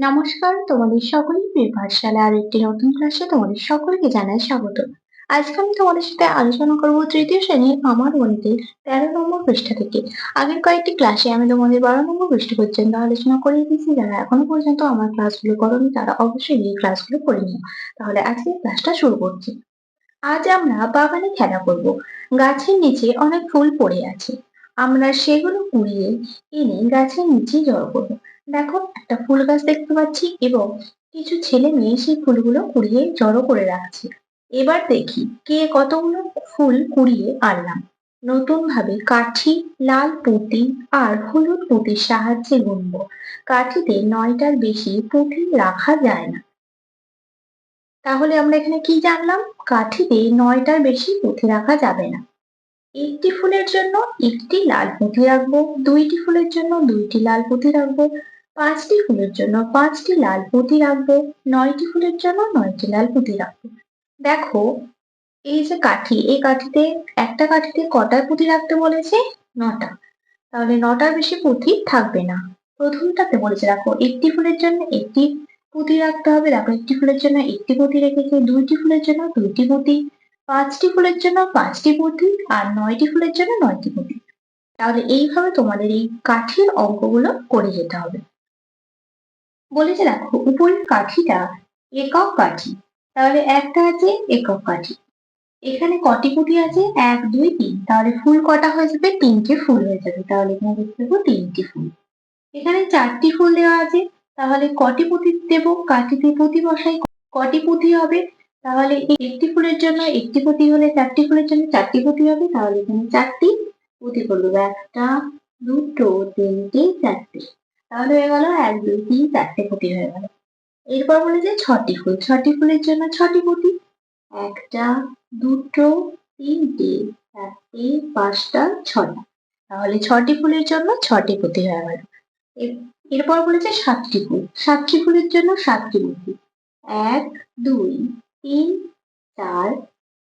নমস্কার, তোমাদের সকলকে পাঠশালা আর একটি নতুন ক্লাসে তোমাদের সকলকে জানাই স্বাগত। আজকে আমি তোমাদের সাথে আলোচনা করব তৃতীয় শ্রেণির আমার গণিতের তেরো নম্বর পৃষ্ঠা থেকে। আগের কয়েকটি ক্লাসে আমি তোমাদের বারো নম্বর পৃষ্ঠা পর্যন্ত আলোচনা করে দিয়েছি, যারা এখনও পর্যন্ত আমার ক্লাসগুলো করনি, তারা অবশ্যই এই ক্লাসগুলো করে নিও। তাহলে আজকে ক্লাসটা শুরু করছি। আজ আমরা বাগানে খেলা করব। গাছের নিচে অনেক ফুল পড়ে আছে। আমরা সেগুলো কুড়িয়ে এনে গাছের নিচে জড়ো করব। দেখো, একটা ফুল গাছ দেখতে পাচ্ছি এবং কিছু ছেলে মেয়ে সেই ফুলগুলো কুড়িয়ে জড়ো করে রাখছে। এবার দেখি কে কতগুলো ফুল কুড়িয়ে আনলাম। নতুন ভাবে কাঠি, লাল পুঁতি আর হলুদ পুঁতির সাহায্যে গুনব। কাঠিতে নয়টার বেশি পুঁতি রাখা যায় না। তাহলে আমরা এখানে কি জানলাম? কাঠিতে নয়টার বেশি পুঁতি রাখা যাবে না। একটি ফুলের জন্য একটি লাল পুঁতি রাখব, দুইটি ফুলের জন্য দুইটি লাল পুঁতি রাখব। পাঁচটি ফুলের জন্য পাঁচটি লাল পুঁতি রাখব, নয়টি ফুলের জন্য নয়টি লাল পুঁতি রাখব। দেখো, এই যে কাঠি, এই কাঠিতে একটা কাঠিতে কটা পুঁতি রাখতে বলেছে? নটা। তাহলে নটার বেশি পুঁতি থাকবে না। প্রথমটাতে বলেছে, দেখো, একটি ফুলের জন্য একটি পুঁতি রাখতে হবে, দেখো, একটি ফুলের জন্য একটি পুঁতি রেখেছে, দুইটি ফুলের জন্য দুইটি পুঁতি, পাঁচটি ফুলের জন্য পাঁচটি পুঁতি, আর নয়টি ফুলের জন্য নয়টি পুঁতি। তাহলে এইভাবে তোমাদের এই কাঠির অঙ্কগুলো করে যেতে হবে। বলেছে দেখো, উপরের কাঠিটা একক কাঠি। তাহলে একটা আছে একক কাঠি। এখানে কটি পুঁতি আছে? এক, দুই, তিন। তাহলে ফুল কটা হয়ে যাবে? তিনটে ফুল হয়ে যাবে। তাহলে এখানে দেখতে দেবো তিনটি ফুল। এখানে চারটি ফুল দেওয়া আছে। তাহলে কটি পুঁতি দেব? কাঠিতে পুঁতি বসাই। কটি পুঁতি হবে? তাহলে একটি ফুলের জন্য একটি পুঁতি হলে চারটি ফুলের জন্য চারটি পুঁতি হবে। তাহলে এখানে চারটি পুঁতি করব একটা, দুটো, তিনটে, চারটে। তাহলে হয়ে গেল এক, দুই, তিন, চারটে পুঁতি হয়ে গেল। এরপর বলেছে ছটি ফুল। ছটি ফুলের জন্য ছটি পুঁতি। একটা, দুটো, তিনটে, চারটে, পাঁচটা, ছটা। তাহলে ছটি ফুলের জন্য ছটি পুঁতি হয়ে গেল। এরপর বলেছে সাতটি ফুল। সাতটি ফুলের জন্য সাতটি পুঁতি। এক, দুই, তিন, চার,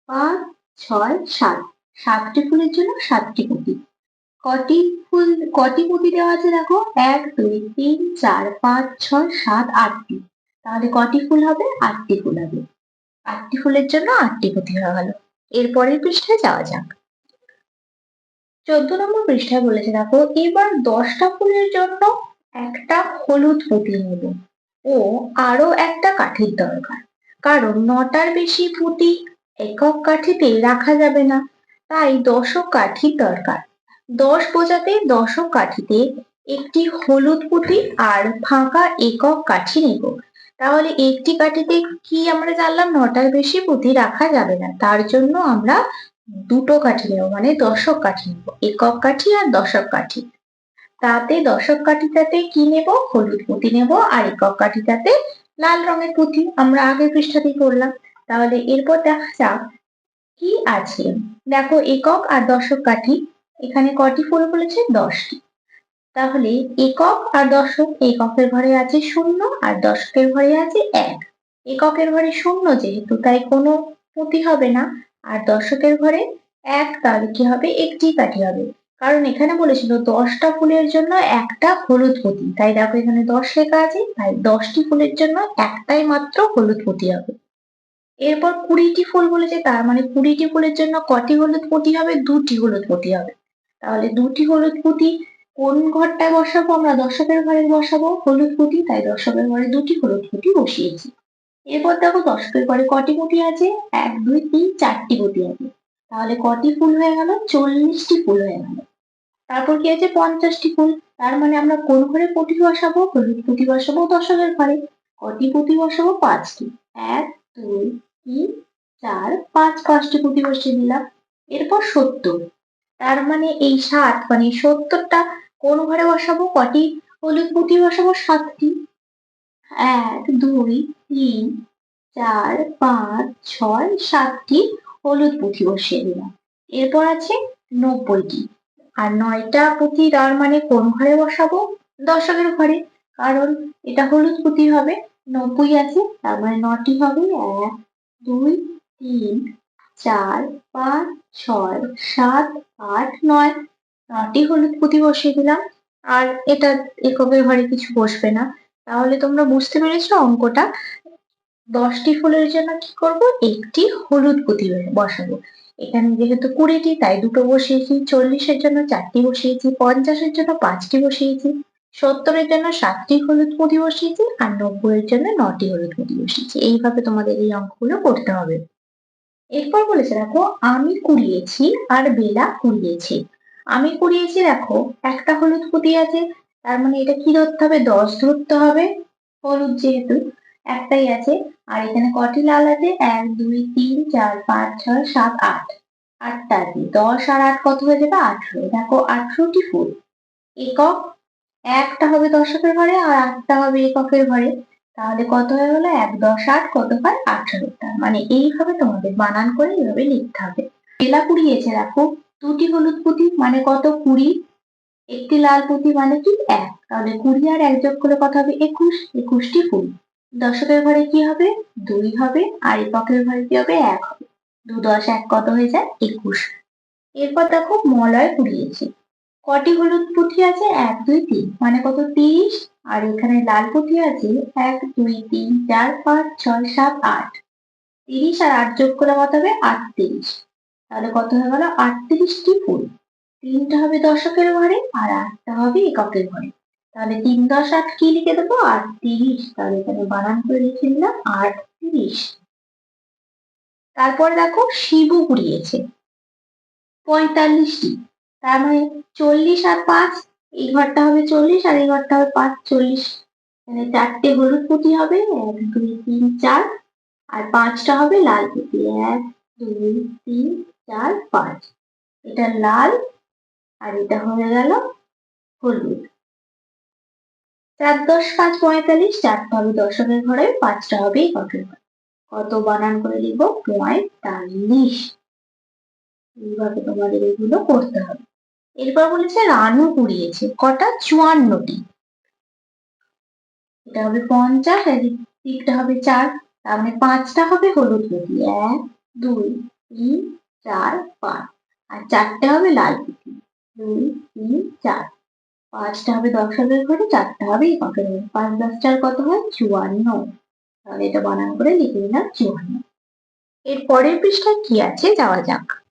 পাঁচ, ছয়, সাত। সাতটি ফুলের জন্য সাতটি পুঁতি। কটি ফুল, কটি পুঁতি দেওয়া আছে দেখো? এক, দুই, তিন, চার, পাঁচ, ছয়, সাত, আটটি। তাহলে কটি ফুল হবে? আটটি ফুল হবে। আটটি ফুলের জন্য আটটি পুঁতি হয়ে গেল। এরপরের পৃষ্ঠায় যাওয়া যাক। চোদ্দ নম্বর পৃষ্ঠায় বলেছে দেখো, এবার দশটা ফুলের জন্য একটা হলুদ পুঁতি নেব ও আরও একটা কাঠির দরকার। কারণ নটার বেশি পুঁতি একক কাঠিতে রাখা যাবে না। তাই দশক কাঠির দরকার। দশ বোঝাতে দশক কাঠিতে একটি হলুদ পুঁতি আর ফাঁকা একক কাঠি নেব। তাহলে একটি কাঠিতে কি আমরা জানলাম? নটার বেশি পুঁতি রাখা যাবে না। তার জন্য আমরা দুটো কাঠি নেব মানে দশক কাঠি নেব। একক কাঠি আর দশক কাঠি। তাতে দশক কাঠিটাতে কি নেব? হলুদ পুঁতি নেব। আর একক কাঠিটাতে লাল রঙের পুঁতি আমরা আগের পৃষ্ঠাতেই করলাম। তাহলে এরপর দেখা যাক কি আছে? দেখো একক আর দশক কাঠি এখানে কটি ফুল বলেছে দশটি। তাহলে একক আর দশক এককের ঘরে আছে শূন্য আর দশকের ঘরে আছে এক। এককের ঘরে শূন্য যেহেতু, তাই কোনো পুঁতি হবে না। আর দশকের ঘরে এক, তাহলে কি হবে? একটি কাঠি হবে। কারণ এখানে বলেছিল দশটা ফুলের জন্য একটা হলুদ পুঁতি। তাই দেখো এখানে দশ লেখা আছে, তাই দশটি ফুলের জন্য একটাই মাত্র হলুদ পুঁতি হবে। এরপর কুড়িটি ফুল বলেছে, তার মানে কুড়িটি ফুলের জন্য কটি হলুদ পুঁতি হবে? দুটি হলুদ পুঁতি হবে। তাহলে দুটি হলুদ পুঁতি কোন ঘরটায় বসাবো? আমরা দর্শকের ঘরে বসাবো হলুদ পুঁতি তাই দর্শকের ঘরে দুটি হলুদ পুঁতি বসিয়েছি। এরপর দেখো দর্শকের ঘরে কটি পুঁতি আছে? এক, দুই, তিন, চারটি পুঁতি আছে। তাহলে কটি ফুল হয়ে গেল? চল্লিশটি ফুল হয়ে গেল। তারপর কি আছে? পঞ্চাশটি ফুল। তার মানে আমরা কোন ঘরে পুঁতি বসাবো? হলুদ পুঁতি বসাবো দর্শকের ঘরে। কটি পুঁতি বসাবো? পাঁচটি। এক, দুই, তিন, চার, পাঁচ, পাঁচটি পুঁতি বসিয়ে দিলাম। এরপর সত্তর। তার মানে এই সাত মানে সত্তরটা কোন ঘরে বসাবো? কটি? হলুদ পুঁতি বসাবো? সাতটি। এক, দুই, তিন, চার, পাঁচ, ছয়, সাতটি হলুদ পুঁথি বসিয়ে দিলাম। এরপর আছে নব্বইটি। আর নয়টা পুঁথি তার মানে কোন ঘরে বসাবো? দশকের ঘরে। কারণ এটা হলুদ পুঁথি হবে, নব্বই আছে, তার মানে নটি হবে। এক, দুই, তিন চার, পাঁচ, ছয়, সাত, আট, নয়। নটি হলুদ পুঁতি বসিয়ে দিলাম। আর এটা এককের ঘরে কিছু বসবে না। তাহলে তোমরা বুঝতে পেরেছ অঙ্কটা? দশটি ফুলের জন্য কি করব? একটি হলুদ পুঁতি বসাবো। এখানে যেহেতু কুড়িটি, তাই দুটো বসিয়েছি। চল্লিশের জন্য চারটি বসিয়েছি। পঞ্চাশের জন্য পাঁচটি বসিয়েছি। সত্তরের জন্য সাতটি হলুদ পুঁতি বসিয়েছি। আর নব্বই এর জন্য নটি হলুদ পুঁতি বসিয়েছি। এইভাবে তোমাদের এই অঙ্কগুলো করতে হবে। এরপর বলেছে, দেখো, আমি কুড়িয়েছি আর বেলা কুড়িয়েছি। আমি কুড়িয়েছি, দেখো, একটা হলুদ পুঁতি আছে, তার মানে এটা কি ধরতে হবে? দশ ধরতে হবে, হলুদ যেহেতু, একটাই আছে, আর এখানে কটি লাল আছে? এক, দুই, তিন, চার, পাঁচ, ছয়, সাত, আট। আটটা আছে। দশ আর আট কত হয়ে যাবে? আঠেরো। দেখো, আঠেরোটি ফুল। একক, একটা হবে দশকের ঘরে আর আটটা হবে এককের ঘরে। তাহলে কত হয়ে গেলো এক দশ আট কত হয়? আঠারোটা মানে এইভাবে তোমাদের বানান করে এইভাবে লিখতে হবে। বেলা কুড়িয়েছে দেখো, দুটি হলুদ পুঁতি মানে কত? কুড়ি। একটি লাল পুঁতি মানে কি? এক। তাহলে কুড়ি আর এক যোগ করলে কত হবে? একুশ। একুশটি কুড়ি। দশকের ঘরে কি হবে? দুই হবে। আর এককের ঘরে কি হবে? এক হবে। দু দশ এক কত হয়ে যায়? একুশ। এরপর দেখো মলয় কুড়িয়েছি কটি হলুদ পুঁথি আছে? এক, দুই, তিন। মানে কত? তিরিশ। আর এখানে লাল পুঁথি আছে? এক, দুই, তিন, চার, পাঁচ, ছয়, সাত, আট। তিরিশ আর আট যোগ করলে কত হবে? আটত্রিশ। তাহলে কত হয়ে গেল? আটত্রিশটি ফুল। তিনটা হবে দশকের ঘরে আর আটটা হবে এককের ঘরে। তাহলে তিন দশ আট কি লিখে দেবো? আটত্রিশ। তাহলে এখানে বানান করে লিখে দিলাম আটত্রিশ। তারপর দেখো শিবু কুড়িয়েছে। পঁয়তাল্লিশটি। তার মানে চল্লিশ আর পাঁচ, এই ঘরটা হবে চল্লিশ আর এই ঘরটা হবে পাঁচ, চল্লিশ। মানে চারটে হলুদ পুঁতি হবে, এক, দুই, তিন, চার। আর পাঁচটা হবে লাল পুঁতি, এক, দুই, তিন, চার, পাঁচ। এটা লাল আর এটা হয়ে গেল হলুদ। চার দশ পাঁচ পঁয়তাল্লিশ চারটা হবে দশকের ঘরে, পাঁচটা হবে ঘটের ঘরে। কত বানান করে লিখব? পঁয়তাল্লিশ। এইভাবে তোমাদের এগুলো করতে হবে। এরপর বলেছে, রানু কুড়িয়েছে, কটা? চুয়ান্নটি। এটা হবে পঞ্চাশ, আর দিকটা হবে চার, তার মানে পাঁচটা হবে হলুদ পুঁতি এক, দুই, তিন, চার, পাঁচ। আর চারটে হবে লাল পুঁতি দুই, তিন, চার। পাঁচটা হবে দশকের ঘরে চারটা হবে এককের ঘরে পাঁচ, দশ, চার কত হয়? চুয়ান্ন। তাহলে এটা বানান করে লিখে নিলাম চুয়ান্ন। এর পরের পৃষ্ঠায় কি আছে? যাওয়া যাক।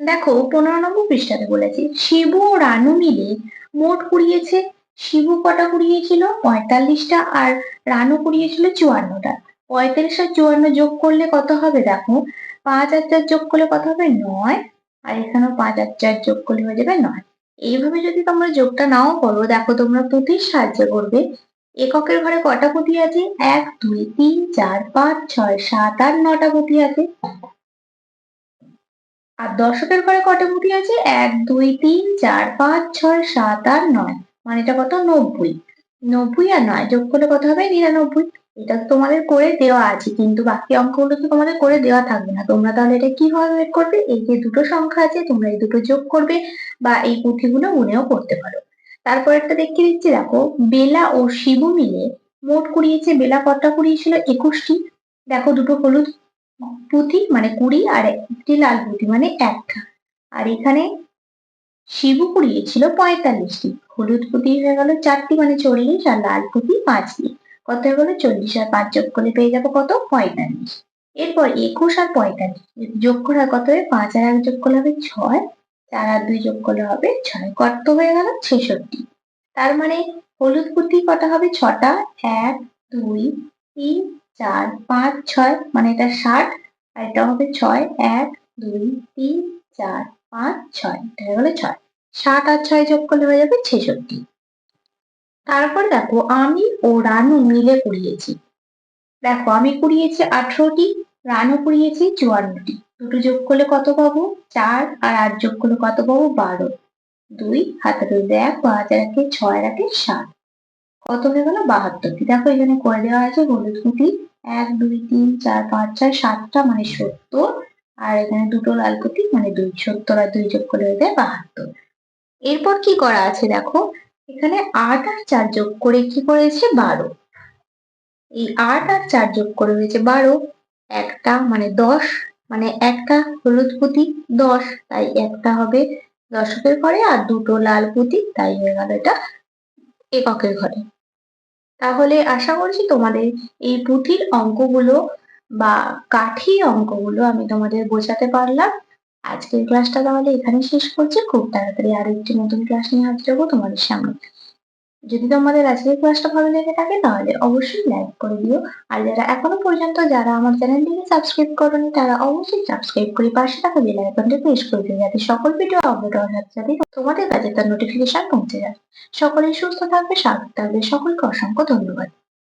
দেখো পনেরো নম্বর পৃষ্ঠাতে বলেছে, শিবু ও রানু মিলে মোট কুড়িয়েছে, শিবু কটা কুড়িয়েছিল? পঁয়তাল্লিশটা আর রানু কুড়িয়েছিল চুয়ান্নটা। পঁয়তাল্লিশ আর চুয়ান্ন যোগ করলে কত হবে দেখো? পাঁচ আর চার যোগ করলে কত হবে? নয়। আর এখানেও পাঁচ আর চার যোগ করলে হয়ে যাবে নয়। এইভাবে যদি তোমরা যোগটা নাও করো, দেখো তোমরা পুঁতির সাহায্য করবে। এককের ঘরে কটা পুঁতি আছে? এক, দুই, তিন, চার, পাঁচ, ছয়, সাত, আট, নটা পুঁতি আছে। আর দশকের ঘরে কটা পুঁতি আছে? এক, দুই, তিন, চার, পাঁচ, ছয়, সাত, আট, নয়। মানে এটা কত? নব্বই। নব্বই আর নয় যোগ করলে কত হবে? নিরানব্বই। এটা তোমাদের করে দেওয়া আছে, কিন্তু বাকি অঙ্কগুলো তো তোমাদের করে দেওয়া থাকবে না। তোমরা তাহলে এটা কীভাবে বের করবে? এই যে দুটো সংখ্যা আছে, তোমরা এই দুটো যোগ করবে বা এই পুঁথিগুলো গুনেও করতে পারো। তারপর একটা দেখতে দিচ্ছি, দেখো, বেলা ও শিবু মিলে মোট কুড়িয়েছে, বেলা কটা কুড়িয়েছিল? একুশটি। দেখো দুটো হলুদ পুঁথি মানে কুড়ি আর একটি লাল পুঁথি মানে একটা। আর এখানে শিবু কুড়িয়েছিল পঁয়তাল্লিশটি। হলুদ পুঁতি হয়ে গেল চারটি মানে চল্লিশ আর লাল পুঁতি পাঁচটি। কত হয়ে গেল? চল্লিশ আর পাঁচ যোগ করলে পেয়ে যাব কত? পঁয়তাল্লিশ। এরপর একুশ আর পঁয়তাল্লিশ। যোগ করে কত হবে? পাঁচ আর এক যোগ করলে হবে ছয়। চার আর দুই যোগ করলে হবে ছয়। কত হয়ে গেল? ছেষট্টি। তার মানে হলুদ পুঁতি কটা হবে? ছটা, এক, দুই, তিন চার, পাঁচ, ছয় মানে এটা ষাট, আর এটা হবে ছয়, এক, দুই, তিন, চার, পাঁচ, ছয়, এটা হয়ে গেলো ছয়। ষাট আর ছয় যোগ করলে হয়ে যাবে ছেষট্টি। তারপর দেখো, আমি ও রানু মিলে কুড়িয়েছি। দেখো, আমি কুড়িয়েছি আঠারোটি, রানু কুড়িয়েছি চুয়ান্নটি। দুটো যোগ করলে কত পাবো? চার, আর আট যোগ করলে কত পাবো? বারো। দুই, হাতে রইল এক, পাঁচ আর একে ছয় রাখে সাত। কত হয়ে গেল বাহাত্তরটি দেখো এখানে করে দেওয়া আছে হলুদ কুটি। এক, দুই, তিন, চার, পাঁচ, ছয়, সাতটা মানে সত্তর। আর এখানে দুটো লাল কুটি মানে দুই। সত্তর আর দুই যোগ করে যায় বাহাত্তর। এরপর কি করা আছে দেখো? এখানে আট আর চার যোগ করে কি করেছে? বারো। এই আট আর চার যোগ করে হয়েছে বারো। একটা মানে দশ। মানে একটা হলুদ পুঁতি দশ। তাই একটা হবে দশকের ঘরে আর দুটো লাল পুঁতি তাই হয়ে গেল এটা এককের ঘরে। তাহলে আশা করছি তোমাদের এই পুঁথির অঙ্কগুলো বা কাঠি অঙ্কগুলো আমি তোমাদের বোঝাতে পারলাম। আজকের ক্লাসটা তাহলে এখানে শেষ করছি। খুব তাড়াতাড়ি আরও একটি নতুন ক্লাস নিয়ে হাজির হব তোমাদের সামনে। যদি তোমাদের আজকের ক্লাসটা ভালো লেগে থাকে, তাহলে অবশ্যই লাইক করে দিও। আর যারা এখনও পর্যন্ত যারা আমার চ্যানেলটিকে সাবস্ক্রাইব করনি, তারা অবশ্যই সাবস্ক্রাইব করে পাশে থাকা বেল আইকনটি প্রেস করে দিও, যাতে সকল ভিডিও আপলোড হওয়ার সাথে সাথে তোমাদের কাছে তার নোটিফিকেশন পৌঁছে যায়। সকলেই সুস্থ থাকবে স্বাগত থাকবে, সকলকে অসংখ্য ধন্যবাদ।